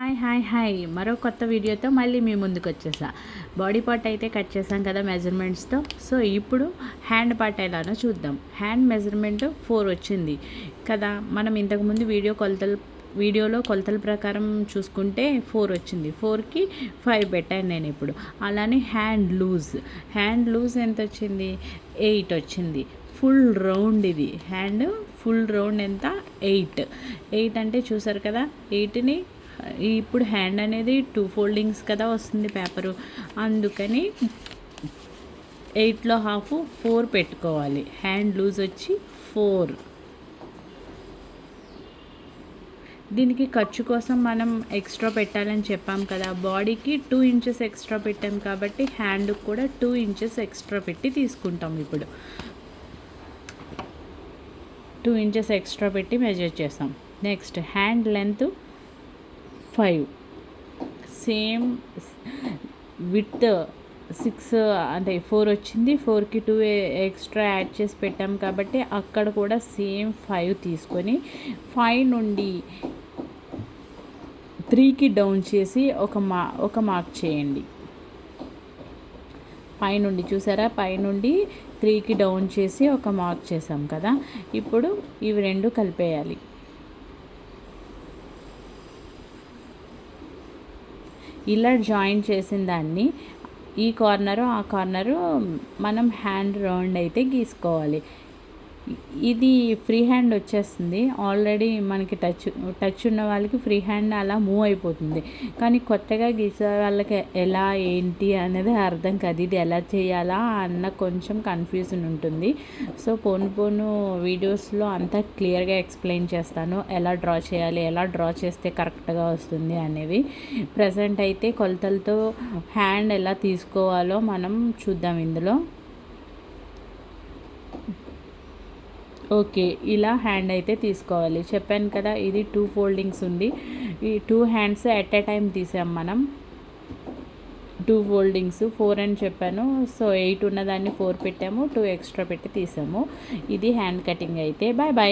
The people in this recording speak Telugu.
Hi hi hi. మరో కొత్త వీడియోతో మళ్ళీ మీ ముందుకు వచ్చేసా. బాడీ పార్ట్ అయితే కట్ చేసాం కదా మెజర్మెంట్స్తో. సో ఇప్పుడు హ్యాండ్ పార్ట్ ఎలానో చూద్దాం. హ్యాండ్ మెజర్మెంట్ ఫోర్ వచ్చింది కదా. మనం ఇంతకుముందు వీడియో కొలతలు వీడియోలో కొలతల ప్రకారం చూసుకుంటే ఫోర్ వచ్చింది. ఫోర్కి ఫైవ్ పెట్టాను నేను ఇప్పుడు. అలానే హ్యాండ్ లూజ్. హ్యాండ్ లూజ్ ఎంత వచ్చింది? ఎయిట్ వచ్చింది. ఫుల్ రౌండ్ ఇది. హ్యాండ్ ఫుల్ రౌండ్ ఎంత? ఎయిట్. ఎయిట్ అంటే చూసారు కదా? ఎయిట్ని ఇప్పుడు హ్యాండ్ అనేది టూ ఫోల్డింగ్స్ కదా వస్తుంది పేపరు అందుకని ఎయిట్లో హాఫ్ ఫోర్ పెట్టుకోవాలి. హ్యాండ్ లూజ్ వచ్చి ఫోర్ దీనికి ఖర్చు కోసం మనం ఎక్స్ట్రా పెట్టాలని చెప్పాం కదా. బాడీకి టూ ఇంచెస్ ఎక్స్ట్రా పెట్టాం కాబట్టి హ్యాండ్కి కూడా టూ ఇంచెస్ ఎక్స్ట్రా పెట్టి తీసుకుంటాం ఇప్పుడు. టూ ఇంచెస్ ఎక్స్ట్రా పెట్టి మెజర్ చేస్తాం. Next hand length five same with six అంటే ఫోర్ వచ్చింది. ఫోర్కి టూ ఎక్స్ట్రా యాడ్ చేసి పెట్టాం కాబట్టి అక్కడ కూడా సేమ్ ఫైవ్ తీసుకొని ఫైవ్ నుండి త్రీకి డౌన్ చేసి ఒక మా ఒక మార్క్ చేయండి. పైనుండి చూసారా? పైనుండి త్రీకి డౌన్ చేసి ఒక మార్క్ చేసాం కదా. ఇప్పుడు ఇవి రెండు కలిపేయాలి. ఇలా జాయిన్ చేసిన దాన్ని ఈ కార్నరు ఆ కార్నరు మనం హ్యాండ్ రౌండ్ అయితే గీసుకోవాలి. ఇది ఫ్రీ హ్యాండ్ వచ్చేస్తుంది. ఆల్రెడీ మనకి టచ్ టచ్ ఉన్న వాళ్ళకి ఫ్రీ హ్యాండ్ అలా మూవ్ అయిపోతుంది. కానీ కొత్తగా గీసే వాళ్ళకి ఎలా ఏంటి అనేది అర్థం కాదు. ఇది ఎలా చేయాలా అన్న కొంచెం కన్ఫ్యూజన్ ఉంటుంది. సో పోను పోను వీడియోస్లో అంతా క్లియర్గా ఎక్స్ప్లెయిన్ చేస్తాను. ఎలా డ్రా చేయాలి ఎలా డ్రా చేస్తే కరెక్ట్గా వస్తుంది అనేవి. ప్రజెంట్ అయితే కొలతలతో హ్యాండ్ ఎలా తీసుకోవాలో మనం చూద్దాం ఇందులో. ఓకే ఇలా హ్యాండ్ అయితే తీసుకోవాలి. చెప్పాను కదా ఇది టూ ఫోల్డింగ్స్ ఉంది. ఈ two hands at a time తీసాం మనం. టూ ఫోల్డింగ్స్ ఫోర్ అని చెప్పాను. సో ఎయిట్ ఉన్నదాన్ని ఫోర్ పెట్టాము టూ ఎక్స్ట్రా పెట్టి తీసాము. ఇది హ్యాండ్ కటింగ్ అయితే. Bye bye.